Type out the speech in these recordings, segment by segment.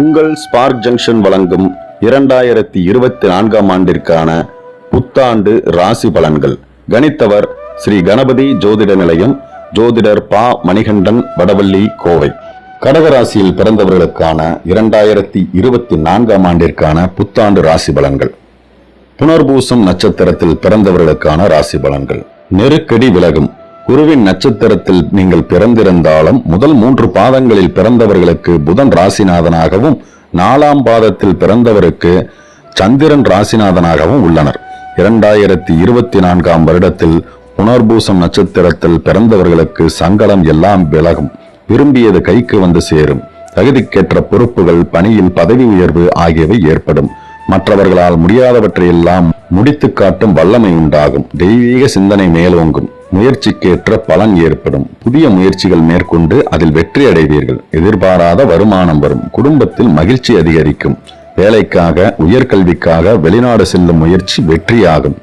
உங்கள் spark junction வழங்கும் இரண்டாயிரத்தி இருபத்தி நான்காம் ஆண்டிற்கான புத்தாண்டு ராசி பலன்கள். கணித்தவர் ஸ்ரீ கணபதி ஜோதிட நிலையம் ஜோதிடர் பா மணிகண்டன் வடவள்ளி கோவை. கடகராசியில் பிறந்தவர்களுக்கான இரண்டாயிரத்தி இருபத்தி நான்காம் ஆண்டிற்கான புத்தாண்டு ராசி பலன்கள். புனர்பூசம் நட்சத்திரத்தில் பிறந்தவர்களுக்கான ராசி பலன்கள். நெருக்கடி விலகும். குருவின் நட்சத்திரத்தில் நீங்கள் பிறந்திருந்தாலும் முதல் மூன்று பாதங்களில் பிறந்தவர்களுக்கு புதன் ராசிநாதனாகவும் நாலாம் பாதத்தில் பிறந்தவருக்கு சந்திரன் ராசிநாதனாகவும் உள்ளனர். இரண்டாயிரத்தி இருபத்தி நான்காம் வருடத்தில் புனர்பூசம் நட்சத்திரத்தில் பிறந்தவர்களுக்கு சங்கடம் எல்லாம் விலகும். விரும்பியது கைக்கு வந்து சேரும். தகுதிக்கேற்ற பொறுப்புகள் பணியில் பதவி உயர்வு ஆகியவை ஏற்படும். மற்றவர்களால் முடியாதவற்றையெல்லாம் முடித்து காட்டும் வல்லமை உண்டாகும். தெய்வீக சிந்தனை மேலோங்கும். முயற்சிக்கேற்ற பலன் ஏற்படும். புதிய முயற்சிகள் மேற்கொண்டு அதில் வெற்றி அடைவீர்கள். எதிர்பாராத வருமானம் வரும். குடும்பத்தில் மகிழ்ச்சி அதிகரிக்கும். வேலைக்காக உயர்கல்விக்காக வெளிநாடு செல்லும் முயற்சி வெற்றியாகும்.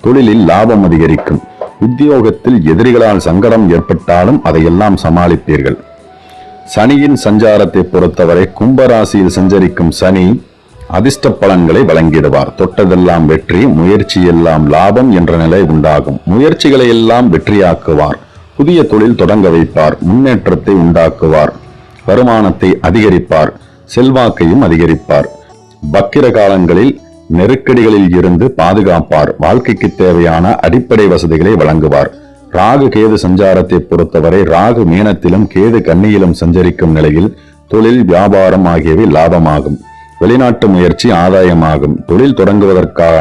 தொழிலில் லாபம் அதிகரிக்கும். உத்தியோகத்தில் எதிரிகளால் சங்கடம் ஏற்பட்டாலும் அதையெல்லாம் சமாளிப்பீர்கள். சனியின் சஞ்சாரத்தை பொறுத்தவரை கும்பராசியில் சஞ்சரிக்கும் சனி அதிர்ஷ்ட பலன்களை வழங்கிடுவார். தொட்டதெல்லாம் வெற்றி முயற்சி எல்லாம் லாபம் என்ற நிலை உண்டாகும். முயற்சிகளை எல்லாம் வெற்றியாக்குவார். புதிய தொழில் தொடங்க வைப்பார். முன்னேற்றத்தை உண்டாக்குவார். வருமானத்தை அதிகரிப்பார். செல்வாக்கையும் அதிகரிப்பார். பக்கிர காலங்களில் நெருக்கடிகளில் இருந்து பாதுகாப்பார். வாழ்க்கைக்கு தேவையான அடிப்படை வசதிகளை வழங்குவார். ராகு கேது சஞ்சாரத்தை பொறுத்தவரை ராகு மீனத்திலும் கேது கண்ணியிலும் சஞ்சரிக்கும் நிலையில் தொழில் வியாபாரம் ஆகியவை லாபமாகும். வெளிநாட்டு முயற்சி ஆதாயமாகும். தொழில் தொடங்குவதற்காக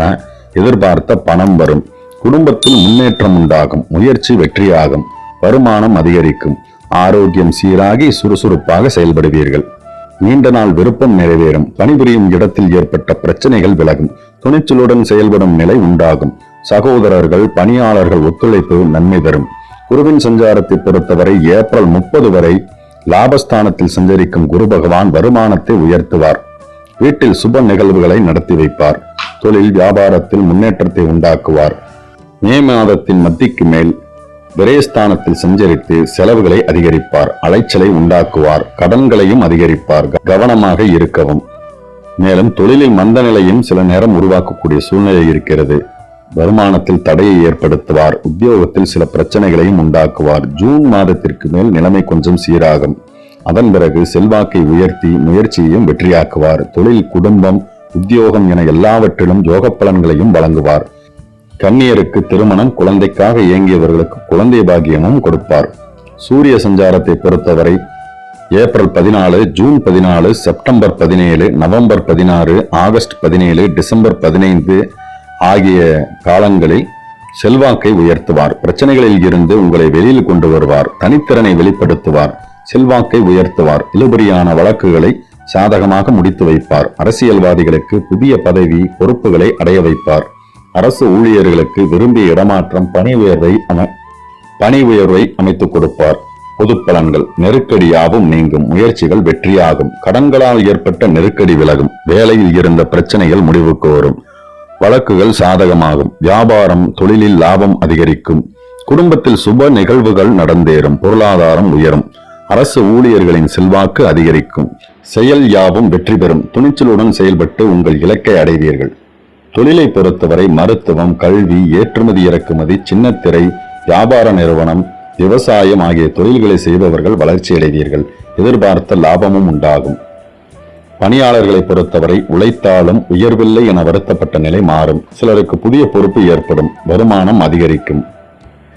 எதிர்பார்த்த பணம் வரும். குடும்பத்தில் முன்னேற்றம் உண்டாகும். முயற்சி வெற்றியாகும். வருமானம் அதிகரிக்கும். ஆரோக்கியம் சீராகி சுறுசுறுப்பாக செயல்படுவீர்கள். நீண்ட நாள் விருப்பம் நிறைவேறும். பணிபுரியும் இடத்தில் ஏற்பட்ட பிரச்சனைகள் விலகும். துணிச்சலுடன் செயல்படும் நிலை உண்டாகும். சகோதரர்கள் பணியாளர்கள் ஒத்துழைப்பு நன்மை தரும். குருவின் சஞ்சாரத்தை பொறுத்தவரை ஏப்ரல் முப்பது வரை லாபஸ்தானத்தில் சஞ்சரிக்கும் குரு பகவான் வருமானத்தை உயர்த்துவார். வீட்டில் சுப நிகழ்வுகளை நடத்தி வைப்பார். தொழில் வியாபாரத்தில் முன்னேற்றத்தை உண்டாக்குவார். மே மாதத்தின் மத்திக்கு மேல் விரயஸ்தானத்தில் சஞ்சரித்து செலவுகளை அதிகரிப்பார். அலைச்சலை உண்டாக்குவார். கடன்களையும் அதிகரிப்பார். கவனமாக இருக்கவும். மேலும் தொழிலில் மந்த நிலையும் சில நேரம் உருவாக்கக்கூடிய சூழ்நிலை இருக்கிறது. வருமானத்தில் தடையை ஏற்படுத்துவார். உத்தியோகத்தில் சில பிரச்சனைகளையும் உண்டாக்குவார். ஜூன் மாதத்திற்கு மேல் நிலைமை கொஞ்சம் சீராகும். அதன் பிறகு செல்வாக்கை உயர்த்தி முயற்சியையும் வெற்றியாக்குவார். தொழில் குடும்பம் உத்தியோகம் என எல்லாவற்றிலும் யோக பலன்களையும் வழங்குவார். கன்னியருக்கு திருமணம் குழந்தைக்காக இயங்கியவர்களுக்கு குழந்தை பாக்கியமும் கொடுப்பார். சூரிய சஞ்சாரத்தை பொறுத்தவரை ஏப்ரல் பதினாலு ஜூன் பதினாலு செப்டம்பர் பதினேழு நவம்பர் பதினாறு ஆகஸ்ட் பதினேழு டிசம்பர் பதினைந்து ஆகிய காலங்களில் செல்வாக்கை உயர்த்துவார். பிரச்சனைகளில் இருந்து உங்களை வெளியில் கொண்டு வருவார். தனித்திறனை வெளிப்படுத்துவார். செல்வாக்கை உயர்த்துவார். இழுபறியான வழக்குகளை சாதகமாக முடித்து வைப்பார். அரசியல்வாதிகளுக்கு புதிய பதவி பொறுப்புகளை அடைய வைப்பார். அரசு ஊழியர்களுக்கு விரும்பிய இடமாற்றம் பணி உயர்வை அமை பணி உயர்வை அமைத்துக் கொடுப்பார். பொது பலன்கள். நெருக்கடியாவும் நீங்கும். முயற்சிகள் வெற்றியாகும். கடன்களால் ஏற்பட்ட நெருக்கடி விலகும். வேலையில் இருந்த பிரச்சனைகள் முடிவுக்கு வரும். வழக்குகள் சாதகமாகும். வியாபாரம் தொழிலில் லாபம் அதிகரிக்கும். குடும்பத்தில் சுப நிகழ்வுகள் நடந்தேறும். பொருளாதாரம் உயரும். அரசு ஊழியர்களின் செல்வாக்கு அதிகரிக்கும். செயல் யாவும் வெற்றி பெறும். துணிச்சலுடன் செயல்பட்டு உங்கள் இலக்கை அடைவீர்கள். தொழிலை பொறுத்தவரை மருத்துவம் கல்வி ஏற்றுமதி இறக்குமதி சின்னத்திரை வியாபார நிறுவனம் விவசாயம் ஆகிய தொழில்களை செய்பவர்கள் வளர்ச்சி அடைவீர்கள். எதிர்பார்த்த லாபமும் உண்டாகும். பணியாளர்களை பொறுத்தவரை உழைத்தாலும் உயர்வில்லை என வருத்தப்பட்ட நிலை மாறும். சிலருக்கு புதிய பொறுப்பு ஏற்படும். வருமானம் அதிகரிக்கும்.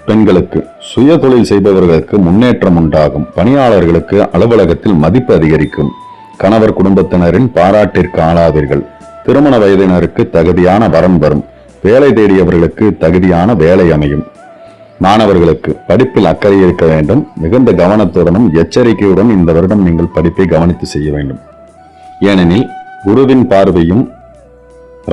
பெண்களுக்கு சுய தொழில் செய்பவர்களுக்கு முன்னேற்றம் உண்டாகும். பணியாளர்களுக்கு அலுவலகத்தில் மதிப்பு அதிகரிக்கும். கணவர் குடும்பத்தினரின் பாராட்டிற்கு ஆளாவீர்கள். திருமண வயதினருக்கு தகுதியான வரம் வரும். வேலை தேடியவர்களுக்கு தகுதியான வேலை அமையும். மாணவர்களுக்கு படிப்பில் அக்கறை இருக்க வேண்டும். மிகுந்த கவனத்துடனும் எச்சரிக்கையுடன் இந்த வருடம் நீங்கள் படிப்பை கவனித்து செய்ய வேண்டும். ஏனெனில் குருவின் பார்வையும்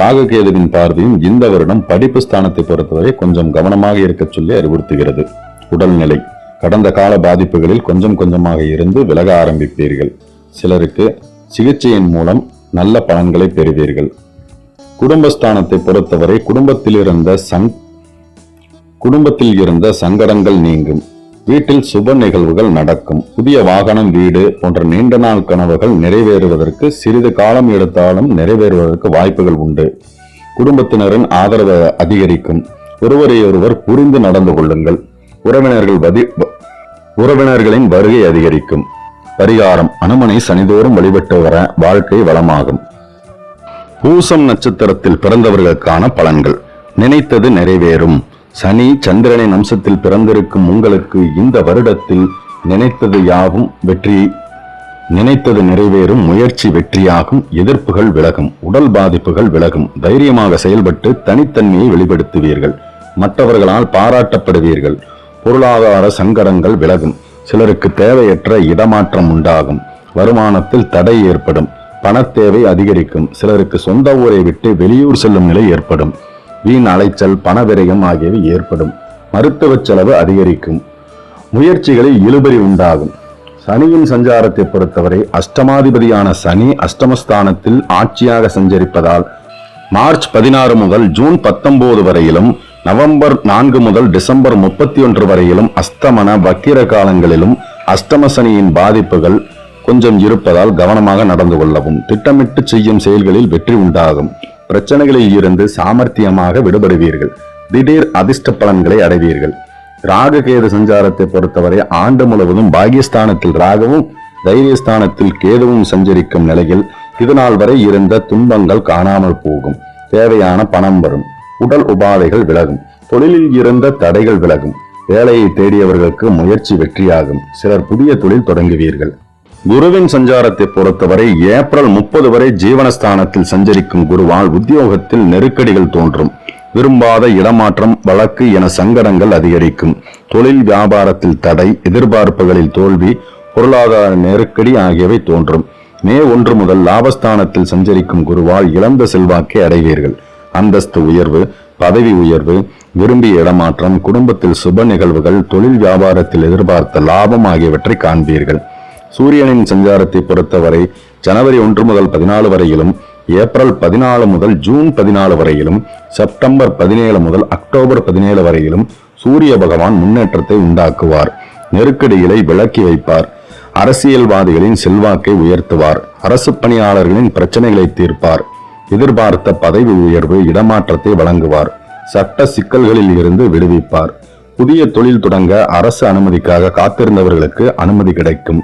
ராககேதுவின் பார்வையும் இந்த வருடம் படிப்பு ஸ்தானத்தை பொறுத்தவரை கொஞ்சம் கவனமாக இருக்க சொல்லி அறிவுறுத்துகிறது. உடல்நிலை. கடந்த கால பாதிப்புகளில் கொஞ்சம் கொஞ்சமாக இருந்து விலக ஆரம்பிப்பீர்கள். சிலருக்கு சிகிச்சையின் மூலம் நல்ல பலன்களை பெறுவீர்கள். குடும்பஸ்தானத்தை பொறுத்தவரை குடும்பத்தில் இருந்த சங் குடும்பத்தில் இருந்த சங்கடங்கள் நீங்கும். வீட்டில் சுப நிகழ்வுகள் நடக்கும். புதிய வாகனம் வீடு போன்ற நீண்ட நாள் கனவுகள் நிறைவேறுவதற்கு சிறிது காலம் எடுத்தாலும் நிறைவேறுவதற்கு வாய்ப்புகள் உண்டு. குடும்பத்தினரின் ஆதரவு அதிகரிக்கும். ஒருவரையொருவர் புரிந்து நடந்து கொள்ளுங்கள். உறவினர்கள் வதி உறவினர்களின் வருகை அதிகரிக்கும். பரிகாரம் அனுமனை சனிதோறும் வழிபட்டு வர வாழ்க்கை வளமாகும். பூசம் நட்சத்திரத்தில் பிறந்தவர்களுக்கான பலன்கள். நினைத்தது நிறைவேறும். சனி சந்திரனின் அம்சத்தில் பிறந்திருக்கும் உங்களுக்கு இந்த வருடத்தில் நினைத்தது யாவும் வெற்றி நினைத்தது நிறைவேறும் முயற்சி வெற்றியாகும் எதிர்ப்புகள் விலகும் உடல் பாதிப்புகள் விலகும். தைரியமாக செயல்பட்டு தனித்தன்மையை வெளிப்படுத்துவீர்கள். மற்றவர்களால் பாராட்டப்படுவீர்கள். பொருளாதார சங்கடங்கள் விலகும். சிலருக்கு தேவையற்ற இடமாற்றம் உண்டாகும். வருமானத்தில் தடை ஏற்படும். பணத்தேவை அதிகரிக்கும். சிலருக்கு சொந்த ஊரை விட்டு வெளியூர் செல்லும் நிலை ஏற்படும். வீண் அலைச்சல் பணவிரயம் ஆகியவை ஏற்படும். மருத்துவ செலவு அதிகரிக்கும். முயற்சிகளில் இழுபறி உண்டாகும். சனியின் சஞ்சாரத்தை பொறுத்தவரை அஷ்டமாதிபதியான சனி அஷ்டமஸ்தானத்தில் ஆட்சியாக சஞ்சரிப்பதால் மார்ச் பதினாறு முதல் ஜூன் பத்தொன்பது வரையிலும் நவம்பர் நான்கு முதல் டிசம்பர் முப்பத்தி ஒன்று வரையிலும் அஸ்தமன வக்கிர காலங்களிலும் அஷ்டம சனியின் பாதிப்புகள் கொஞ்சம் இருப்பதால் கவனமாக நடந்து கொள்ளவும் திட்டமிட்டு செய்யும் செயல்களில் வெற்றி உண்டாகும். பிரச்சனைகளில் இருந்து சாமர்த்தியமாக விடுபடுவீர்கள். திடீர் அதிர்ஷ்ட பலன்களை அடைவீர்கள். ராககேது சஞ்சாரத்தை பொறுத்தவரை ஆண்டு முழுவதும் பாகியஸ்தானத்தில் ராகவும் தைரியஸ்தானத்தில் கேதுவும் சஞ்சரிக்கும் நிலையில் இதுநாள் வரை இருந்த துன்பங்கள் காணாமல் போகும். தேவையான பணம் வரும். உடல் உபாதைகள் விலகும். தொழிலில் இருந்த தடைகள் விலகும். வேலையை தேடியவர்களுக்கு முயற்சி வெற்றியாகும். சிலர் புதிய தொழில் தொடங்குவீர்கள். குருவின் சஞ்சாரத்தை பொறுத்தவரை ஏப்ரல் முப்பது வரை ஜீவனஸ்தானத்தில் சஞ்சரிக்கும் குருவால் உத்தியோகத்தில் நெருக்கடிகள் தோன்றும். விரும்பாத இடமாற்றம் வழக்கு என சங்கடங்கள் அதிகரிக்கும். தொழில் வியாபாரத்தில் தடை எதிர்பார்ப்புகளில் தோல்வி பொருளாதார நெருக்கடி ஆகியவை தோன்றும். மே ஒன்று முதல் லாபஸ்தானத்தில் சஞ்சரிக்கும் குருவால் இழந்த செல்வாக்கை அடைவீர்கள். அந்தஸ்து உயர்வு பதவி உயர்வு விரும்பிய இடமாற்றம் குடும்பத்தில் சுப நிகழ்வுகள் தொழில் வியாபாரத்தில் எதிர்பார்த்த லாபம் ஆகியவற்றை காண்பீர்கள். சூரியனின் சஞ்சாரத்தை பொறுத்தவரை ஜனவரி ஒன்று முதல் பதினாலு வரையிலும் ஏப்ரல் பதினாலு முதல் ஜூன் பதினாலு வரையிலும் செப்டம்பர் பதினேழு முதல் அக்டோபர் பதினேழு வரையிலும் சூரிய பகவான் முன்னேற்றத்தை உண்டாக்குவார். நெருக்கடிகளை விளக்கி வைப்பார். அரசியல்வாதிகளின் செல்வாக்கை உயர்த்துவார். அரசு பணியாளர்களின் பிரச்சனைகளை தீர்ப்பார். எதிர்பார்த்த பதவி உயர்வு இடமாற்றத்தை வழங்குவார். சட்ட சிக்கல்களில் இருந்து விடுவிப்பார். புதிய தொழில் தொடங்க அரசு அனுமதிக்காக காத்திருந்தவர்களுக்கு அனுமதி கிடைக்கும்.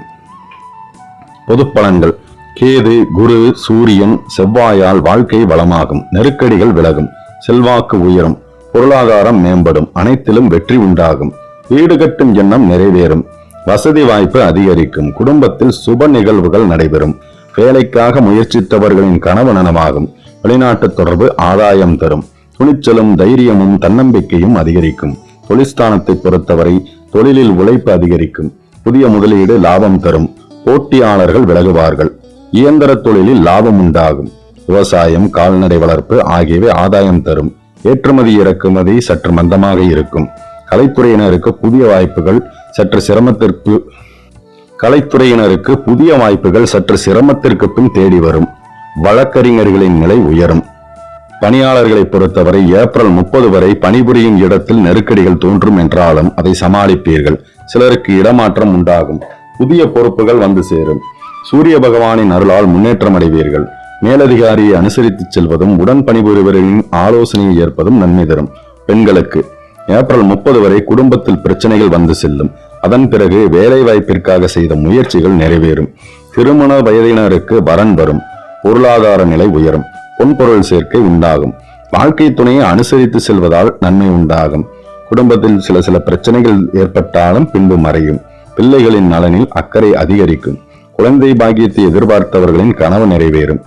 பொது பலன்கள் கேது குரு சூரியன் செவ்வாயால் வாழ்க்கை வளமாகும். நெருக்கடிகள் விலகும். செல்வாக்கு உயரும். பொருளாதாரம் மேம்படும். அனைத்திலும் வெற்றி உண்டாகும். வீடு கட்டும் எண்ணம் நிறைவேறும். வசதி வாய்ப்பு அதிகரிக்கும். குடும்பத்தில் சுப நிகழ்வுகள் நடைபெறும். வேலைக்காக முயற்சித்தவர்களின் கனவு நனமாகும் வெளிநாட்டு தொடர்பு ஆதாயம் தரும். துணிச்சலும் தைரியமும் தன்னம்பிக்கையும் அதிகரிக்கும். தொழிற்ஸ்தானத்தை பொறுத்தவரை தொழிலில் உழைப்பு அதிகரிக்கும். புதிய முதலீடு லாபம் தரும். போட்டியாளர்கள் விலகுவார்கள். இயந்திர தொழிலில் லாபம் உண்டாகும். விவசாயம் கால்நடை வளர்ப்பு ஆகியவை ஆதாயம் தரும். ஏற்றுமதி இறக்குமதி சற்று மந்தமாக இருக்கும். கலைத்துறையினருக்கு புதிய வாய்ப்புகள் சற்று சிரமத்திற்கு கலைத்துறையினருக்கு புதிய வாய்ப்புகள் சற்று சிரமத்திற்கு பின் தேடி வரும். வழக்கறிஞர்களின் நிலை உயரும். பணியாளர்களை பொறுத்தவரை ஏப்ரல் முப்பது வரை பணிபுரியும் இடத்தில் நெருக்கடிகள் தோன்றும் என்றாலும் அதை சமாளிப்பீர்கள். சிலருக்கு இடமாற்றம் உண்டாகும். புதிய பொறுப்புகள் வந்து சேரும். சூரிய பகவானின் அருளால் முன்னேற்றம் அடைவீர்கள். மேலதிகாரியை அனுசரித்து செல்வதும் உடன் பணிபுரிவர்களின் ஆலோசனையை ஏற்பதும் நன்மை தரும். பெண்களுக்கு ஏப்ரல் முப்பது வரை குடும்பத்தில் பிரச்சனைகள் வந்து செல்லும். அதன் பிறகு வேலை வாய்ப்பிற்காக செய்த முயற்சிகள் நிறைவேறும். திருமண வயதினருக்கு வரன் வரும். பொருளாதார நிலை உயரும். பொன்பொருள் சேர்க்கை உண்டாகும். வாழ்க்கை துணையை அனுசரித்து செல்வதால் நன்மை உண்டாகும். குடும்பத்தில் சில சில பிரச்சனைகள் ஏற்பட்டாலும் பின்பு மறையும். பிள்ளைகளின் நலனில் அக்கறை அதிகரிக்கும். குழந்தை பாக்கியத்தை எதிர்பார்த்தவர்களின் கனவு நிறைவேறும்.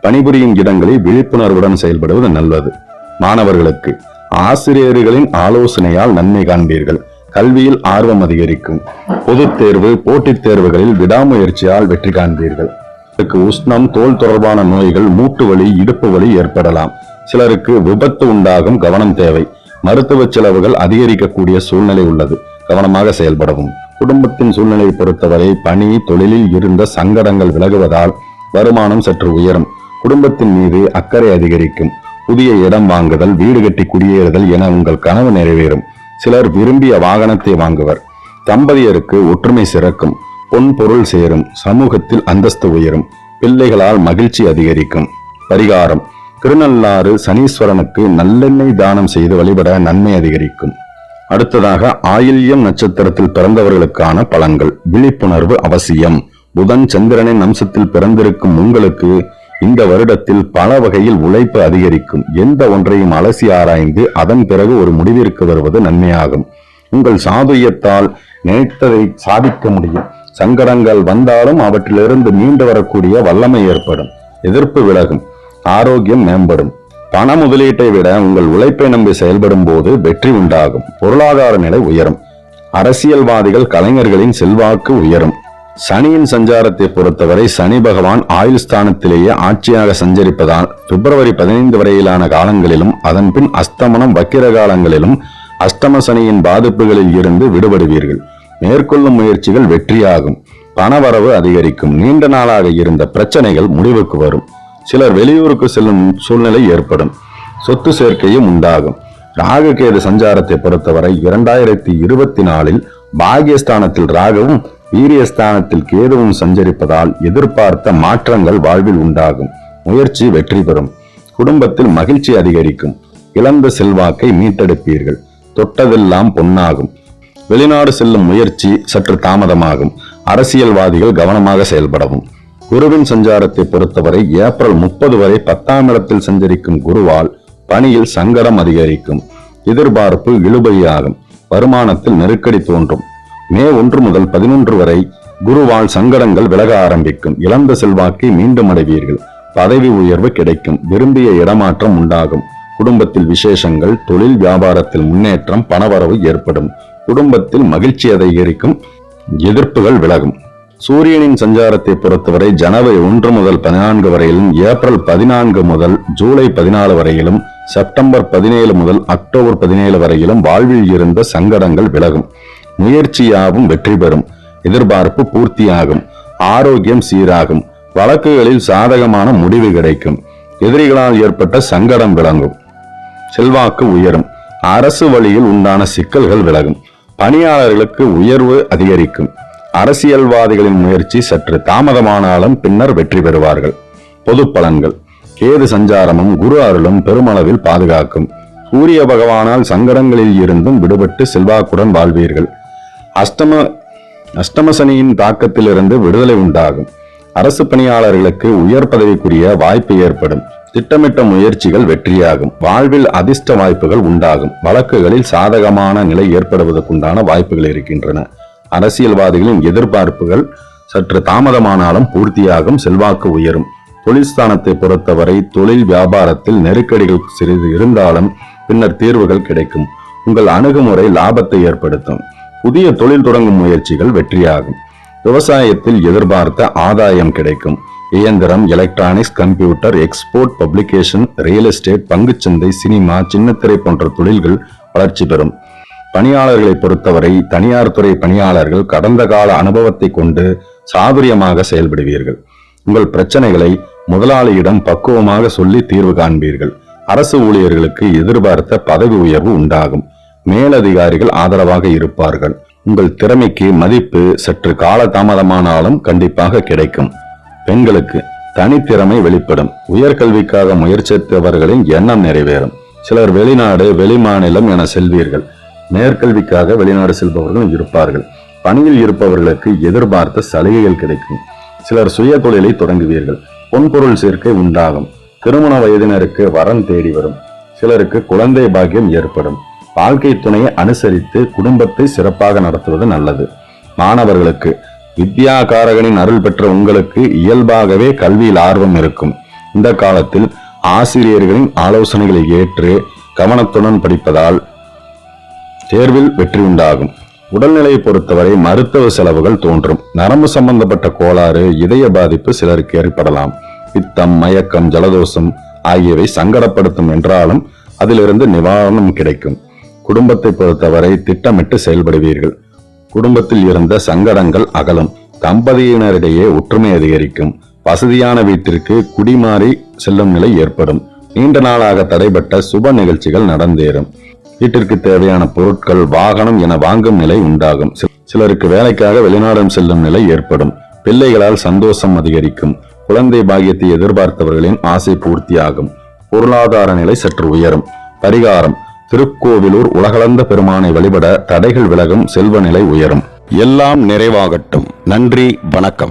பணிபுரியும் இடங்களில் விழிப்புணர்வுடன் செயல்படுவது நல்லது. மாணவர்களுக்கு ஆசிரியர்களின் ஆலோசனையால் நன்மை காண்பீர்கள். கல்வியில் ஆர்வம் அதிகரிக்கும். பொதுத் தேர்வு போட்டித் தேர்வுகளில் விடாமுயற்சியால் வெற்றி காண்பீர்கள். சிலருக்கு உஷ்ணம் தோல் தொடர்பான நோய்கள் மூட்டு வலி இடுப்பு வலி ஏற்படலாம். சிலருக்கு விபத்து உண்டாகும் கவனம் தேவை. மருத்துவ செலவுகள் அதிகரிக்கக்கூடிய சூழ்நிலை உள்ளது. கவனமாக செயல்படவும். குடும்பத்தின் சூழ்நிலையை பொறுத்தவரை பணி தொழிலில் இருந்த சங்கடங்கள் விலகுவதால் வருமானம் சற்று உயரும். குடும்பத்தின் மீது அக்கறை அதிகரிக்கும். புதிய இடம் வாங்குதல் வீடு கட்டி குடியேறுதல் என உங்கள் கனவு நிறைவேறும். சிலர் விரும்பிய வாகனத்தை வாங்குவர். தம்பதியருக்கு ஒற்றுமை சிறக்கும். பொன் பொருள் சேரும். சமூகத்தில் அந்தஸ்து உயரும். பிள்ளைகளால் மகிழ்ச்சி அதிகரிக்கும். பரிகாரம். திருநள்ளாறு சனீஸ்வரனுக்கு நல்லெண்ணெய் தானம் செய்து வழிபட நன்மை அதிகரிக்கும். அடுத்ததாக ஆயில்யம் நட்சத்திரத்தில் பிறந்தவர்களுக்கான பலன்கள். விழிப்புணர்வு அவசியம். புதன் சந்திரனின் அம்சத்தில் பிறந்திருக்கும் உங்களுக்கு இந்த வருடத்தில் பல வகையில் உழைப்பு அதிகரிக்கும். எந்த ஒன்றையும் அலசி ஆராய்ந்து அதன் பிறகு ஒரு முடிவிற்கு வருவது நன்மையாகும். உங்கள் சாதுயத்தால் நினைத்ததை சாதிக்க முடியும். சங்கடங்கள் வந்தாலும் அவற்றிலிருந்து மீண்டு வரக்கூடிய வல்லமை ஏற்படும். எதிர்ப்பு விலகும். ஆரோக்கியம் மேம்படும். பண முதலீட்டை விட உங்கள் உழைப்பை நம்பி செயல்படும் போது வெற்றி உண்டாகும். பொருளாதார நிலை உயரும். அரசியல்வாதிகள் கலைஞர்களின் செல்வாக்கு உயரும். சனியின் சஞ்சாரத்தை பொறுத்தவரை சனி பகவான் ஆயுள் ஸ்தானத்திலேயே ஆட்சியாக சஞ்சரிப்பதால் பிப்ரவரி பதினைந்து வரையிலான காலங்களிலும் அதன் பின் அஸ்தமனம் வக்கிர காலங்களிலும் அஷ்டம சனியின் பாதிப்புகளில் இருந்து விடுபடுவீர்கள். மேற்கொள்ளும் முயற்சிகள் வெற்றியாகும். பணவரவு அதிகரிக்கும். நீண்ட நாளாக இருந்த பிரச்சனைகள் முடிவுக்கு வரும். சிலர் வெளியூருக்கு செல்லும் சூழ்நிலை ஏற்படும். சொத்து சேர்க்கையும் உண்டாகும். ராகுகேது சஞ்சாரத்தை பொறுத்தவரை இரண்டாயிரத்தி இருபத்தி நாலில் பாகியஸ்தானத்தில் ராகவும் வீரியஸ்தானத்தில் கேதுவும் சஞ்சரிப்பதால் எதிர்பார்த்த மாற்றங்கள் வாழ்வில் உண்டாகும். முயற்சி வெற்றி பெறும். குடும்பத்தில் மகிழ்ச்சி அதிகரிக்கும். இழந்த செல்வாக்கை மீட்டெடுப்பீர்கள். தொட்டதெல்லாம் பொன்னாகும். வெளிநாடு செல்லும் முயற்சி சற்று தாமதமாகும். அரசியல்வாதிகள் கவனமாக செயல்படவும். குருவின் சஞ்சாரத்தை பொறுத்தவரை ஏப்ரல் முப்பது வரை பத்தாம் இடத்தில் சஞ்சரிக்கும் குருவால் பணியில் சங்கடம் அதிகரிக்கும். எதிர்பார்ப்பு இழுபறியாகும். வருமானத்தில் நெருக்கடி தோன்றும். மே ஒன்று முதல் பதினொன்று வரை குருவால் சங்கடங்கள் விலக ஆரம்பிக்கும். இழந்த செல்வாக்கை மீண்டும் அடைவீர்கள். பதவி உயர்வு கிடைக்கும். விரும்பிய இடமாற்றம் உண்டாகும். குடும்பத்தில் விசேஷங்கள் தொழில் வியாபாரத்தில் முன்னேற்றம் பணவரவு ஏற்படும். குடும்பத்தில் மகிழ்ச்சி அதிகரிக்கும். எதிர்ப்புகள் விலகும். சூரியனின் சஞ்சாரத்தை பொறுத்தவரை ஜனவரி ஒன்று முதல் பதினான்கு வரையிலும் ஏப்ரல் பதினான்கு முதல் ஜூலை பதினாலு வரையிலும் செப்டம்பர் பதினேழு முதல் அக்டோபர் பதினேழு வரையிலும் வாழ்வில் இருந்த சங்கடங்கள் விலகும். முயற்சியாவும் வெற்றி பெறும். எதிர்பார்ப்பு பூர்த்தியாகும். ஆரோக்கியம் சீராகும். வழக்குகளில் சாதகமான முடிவு கிடைக்கும். எதிரிகளால் ஏற்பட்ட சங்கடம் விளங்கும். செல்வாக்கு உயரும். அரசு வழியில் உண்டான சிக்கல்கள் விலகும். பணியாளர்களுக்கு உயர்வு அதிகரிக்கும். அரசியல்வாதிகளின் முயற்சி சற்று தாமதமானாலும் பின்னர் வெற்றி பெறுவார்கள். பொது பலன்கள். கேது சஞ்சாரமும் குரு அருளும் பெருமளவில் பாதுகாக்கும். சூரிய பகவானால் சங்கடங்களில் இருந்தும் விடுபட்டு செல்வாக்குடன் வாழ்வீர்கள். அஷ்டம அஷ்டமசனியின் தாக்கத்திலிருந்து விடுதலை உண்டாகும். அரசு பணியாளர்களுக்கு உயர் பதவிக்குரிய வாய்ப்பு ஏற்படும். திட்டமிட்ட முயற்சிகள் வெற்றியாகும். வாழ்வில் அதிர்ஷ்ட வாய்ப்புகள் உண்டாகும். வழக்குகளில் சாதகமான நிலை ஏற்படுவதற்குண்டான வாய்ப்புகள் இருக்கின்றன. அரசியல்வாதிகளின் எதிர்பார்ப்புகள் சற்று தாமதமானாலும் பூர்த்தியாகும் செல்வாக்கு உயரும். தொழில் பொறுத்தவரை தொழில் வியாபாரத்தில் நெருக்கடிகள் சிறிது இருந்தாலும் பின்னர் தீர்வுகள் கிடைக்கும். உங்கள் அணுகுமுறை லாபத்தை ஏற்படுத்தும். புதிய தொழில் தொடங்கும் முயற்சிகள் வெற்றியாகும். விவசாயத்தில் எதிர்பார்த்த ஆதாயம் கிடைக்கும். இயந்திரம் electronics computer export publication real estate பங்குச்சந்தை சினிமா சின்னத்திரை போன்ற தொழில்கள் வளர்ச்சி பெறும். பணியாளர்களை பொறுத்தவரை தனியார் துறை பணியாளர்கள் கடந்த கால அனுபவத்தை கொண்டு சாதுரியமாக செயல்படுவீர்கள். உங்கள் பிரச்சனைகளை முதலாளியிடம் பக்குவமாக சொல்லி தீர்வு காண்பீர்கள். அரசு ஊழியர்களுக்கு எதிர்பார்த்த பதவி உயர்வு உண்டாகும். மேலதிகாரிகள் ஆதரவாக இருப்பார்கள். உங்கள் திறமைக்கு மதிப்பு சற்று கால தாமதமானாலும் கண்டிப்பாக கிடைக்கும். பெண்களுக்கு தனித்திறமை வெளிப்படும். உயர்கல்விக்காக முயற்சித்தவர்களின் எண்ணம் நிறைவேறும். சிலர் வெளிநாடு வெளிமாநிலம் என செல்வீர்கள். மேற்கல்விக்காக வெளிநாடு செல்பவர்களும் இருப்பார்கள். பணியில் இருப்பவர்களுக்கு எதிர்பார்த்த சலுகைகள் கிடைக்கும். சிலர் சுய தொழிலை தொடங்குவீர்கள். பொன்பொருள் சேர்க்கை உண்டாகும். திருமண வயதினருக்கு வரன் தேடி வரும். சிலருக்கு குழந்தை பாக்கியம் ஏற்படும். வாழ்க்கை துணையை அனுசரித்து குடும்பத்தை சிறப்பாக நடத்துவது நல்லது. மாணவர்களுக்கு வித்யாகாரகனின் அருள் பெற்ற உங்களுக்கு இயல்பாகவே கல்வியில் ஆர்வம் இருக்கும். இந்த காலத்தில் ஆசிரியர்களின் ஆலோசனைகளை ஏற்று கவனத்துடன் படிப்பதால் தேர்வில் வெற்றி உண்டாகும். உடல்நிலையை பொறுத்தவரை மருத்துவ செலவுகள் தோன்றும். நரம்பு சம்பந்தப்பட்ட கோளாறு இதய பாதிப்பு சிலருக்கு ஏற்படலாம். பித்தம் மயக்கம் ஜலதோஷம் ஆகியவை சங்கடப்படுத்தும் என்றாலும் அதிலிருந்து நிவாரணம் கிடைக்கும். குடும்பத்தை பொறுத்தவரை திட்டமிட்டு செயல்படுவீர்கள். குடும்பத்தில் இருந்த சங்கடங்கள் அகலும். தம்பதியினரிடையே ஒற்றுமை அதிகரிக்கும். வசதியான வீட்டிற்கு குடிமாறி செல்லும் நிலை ஏற்படும். நீண்ட நாளாக தடைபட்ட சுப நிகழ்ச்சிகள் நடந்தேறும். வீட்டிற்கு தேவையான பொருட்கள் வாகனம் என வாங்கும் நிலை உண்டாகும். சிலருக்கு வேலைக்காக வெளிநாடும் செல்லும் நிலை ஏற்படும். பிள்ளைகளால் சந்தோஷம் அதிகரிக்கும். குழந்தை பாகியத்தை எதிர்பார்த்தவர்களின் ஆசை பூர்த்தியாகும். பொருளாதார நிலை சற்று உயரும். பரிகாரம். திருக்கோவிலூர் உலகளந்த பெருமானை வழிபட தடைகள் விலகும் செல்வ நிலை உயரும். எல்லாம் நிறைவாகட்டும். நன்றி வணக்கம்.